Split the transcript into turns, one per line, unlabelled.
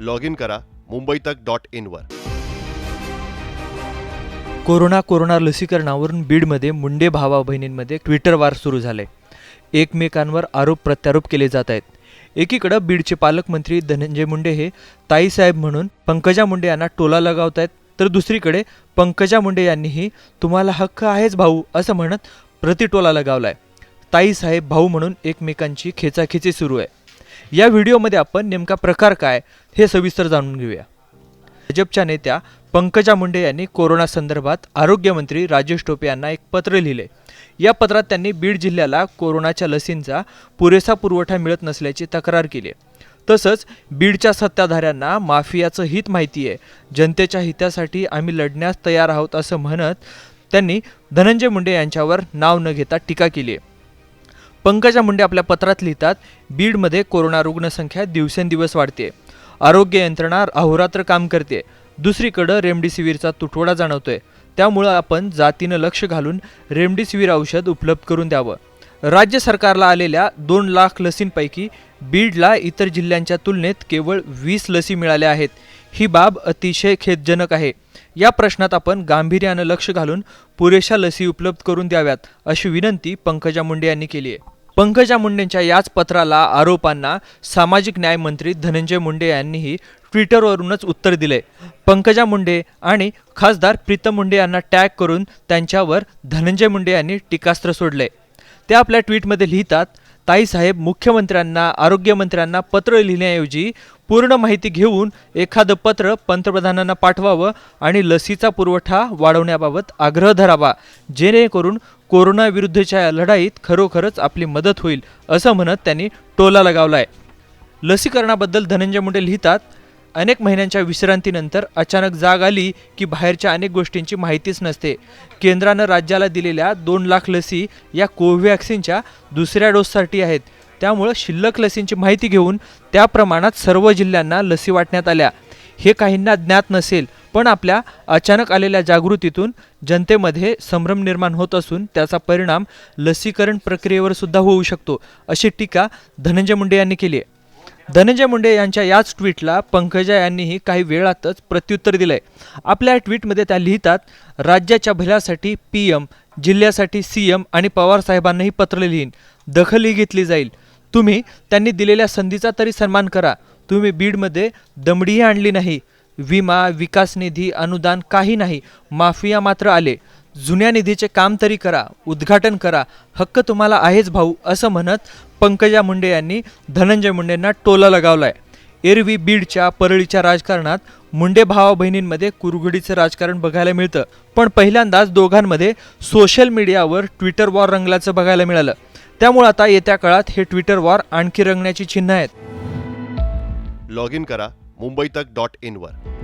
Log in करा Mumbai Tak dot इनवर
corona corona लसीकरणावरून बीडमध्ये मुंडे भावा बहिणींमध्ये ट्विटर वार सुरू झाले. एकमेकांवर आरोप प्रत्यारोप केले जात आहेत. एकीकडं बीडचे पालकमंत्री धनंजय मुंडे हे ताईसाहेब म्हणून पंकजा मुंडे यांना टोला लगावत आहेत तर दुसरीकडे पंकजा मुंडे यांनीही तुम्हाला हक्क आहेच भाऊ असं म्हणत प्रतिटोला आहे ताईसाहेब भाऊ म्हणून एकमेकांची खेचाखेची सुरू आहे. या व्हिडिओमध्ये आपण नेमका प्रकार काय हे सविस्तर जाणून घेऊया. भाजपच्या नेत्या पंकजा मुंडे यांनी कोरोना संदर्भात आरोग्यमंत्री राजेश टोपे यांना एक पत्र लिहिले. या पत्रात त्यांनी बीड जिल्ह्याला कोरोनाच्या लसींचा पुरेसा पुरवठा मिळत नसल्याची तक्रार केली तसंच बीडच्या सत्ताधाऱ्यांना माफियाचं हित माहिती आहे. जनतेच्या हितासाठी आम्ही लढण्यास तयार आहोत असं म्हणत त्यांनी धनंजय मुंडे यांच्यावर नाव न घेता टीका केली आहे. पंकजा मुंडे आपल्या पत्रात लिहितात बीडमध्ये कोरोना रुग्णसंख्या दिवसेंदिवस वाढते आरोग्य यंत्रणा अहोरात्र काम करते. दुसरीकडं रेमडेसिवीरचा तुटवडा जाणवतोय. त्यामुळं आपण जातीनं लक्ष घालून रेमडेसिवीर औषध उपलब्ध करून द्यावं. राज्य सरकारला आलेल्या दोन लाख लसींपैकी बीडला इतर जिल्ह्यांच्या तुलनेत केवळ वीस लसी मिळाल्या आहेत. ही बाब अतिशय खेदजनक आहे. या प्रश्नात आपण गांभीर्यानं लक्ष घालून पुरेशा लसी उपलब्ध करून द्याव्यात अशी विनंती पंकजा मुंडे यांनी केली आहे. पंकजा मुंडेंच्या याच पत्राला आरोपांना सामाजिक न्याय मंत्री धनंजय मुंडे यांनीही ट्विटरवरूनच उत्तर दिले. पंकजा मुंडे आणि खासदार प्रीतम मुंडे यांना टॅग करून त्यांच्यावर धनंजय मुंडे यांनी टीकास्त्र सोडले. ते आपल्या ट्विटमध्ये लिहितात ताईसाहेब मुख्यमंत्र्यांना आरोग्यमंत्र्यांना पत्र लिहिण्याऐवजी पूर्ण माहिती घेऊन एखादं पत्र पंतप्रधानांना पाठवावं आणि लसीचा पुरवठा वाढवण्याबाबत आग्रह धरावा. जेणेकरून कोरोनाविरुद्धच्या या लढाईत खरोखरच आपली मदत होईल असं म्हणत त्यांनी टोला लगावलाय. लसीकरणाबद्दल धनंजय मुंडे लिहितात अनेक महिन्यांच्या विश्रांतीनंतर अचानक जाग आली की बाहेरच्या अनेक गोष्टींची माहितीच नसते. केंद्रानं राज्याला दिलेल्या दोन लाख लसी या कोव्हॅक्सिनच्या दुसऱ्या डोससाठी आहेत. त्यामुळं शिल्लक लसींची माहिती घेऊन त्या प्रमाणात सर्व जिल्ह्यांना लसी वाटण्यात आल्या. हे काहींना ज्ञात नसेल पण आपल्या अचानक आलेल्या जागृतीतून जनतेमध्ये संभ्रम निर्माण होत असून त्याचा परिणाम लसीकरण प्रक्रियेवर सुद्धा होऊ शकतो अशी टीका धनंजय मुंडे यांनी केली आहे. धनंजय मुंडे यांच्या याच ट्विटला पंकजा यांनीही काही वेळातच प्रत्युत्तर दिलंय. आपल्या ट्विटमध्ये त्या लिहितात राज्याच्या भल्यासाठी पी एम जिल्ह्यासाठी सी एम आणि पवार साहेबांनाही पत्र लिहीन. दखलही घेतली जाईल. तुम्ही त्यांनी दिलेल्या संधीचा तरी सन्मान करा. तुम्ही बीडमध्ये दमडीही आणली नाही. विमा विकास निधी अनुदान काही नाही. माफिया मात्र आले. जुन्या निधीचे काम तरी करा उद्घाटन करा हक्क तुम्हाला आहेच भाऊ असं म्हणत पंकजा मुंडे यांनी धनंजय मुंडेंना टोला लगावलाय. एरवी बीडच्या परळीच्या राजकारणात मुंडे भावा बहिणींमध्ये कुरघुडीचं राजकारण बघायला मिळतं. पण पहिल्यांदाच दोघांमध्ये सोशल मीडियावर ट्विटर वॉर रंगल्याचं बघायला मिळालं. त्यामुळे आता येत्या काळात हे ट्विटर वॉर आणखी रंगण्याची चिन्ह आहेत.
लॉग इन करा मुंबई तक डॉट इनवर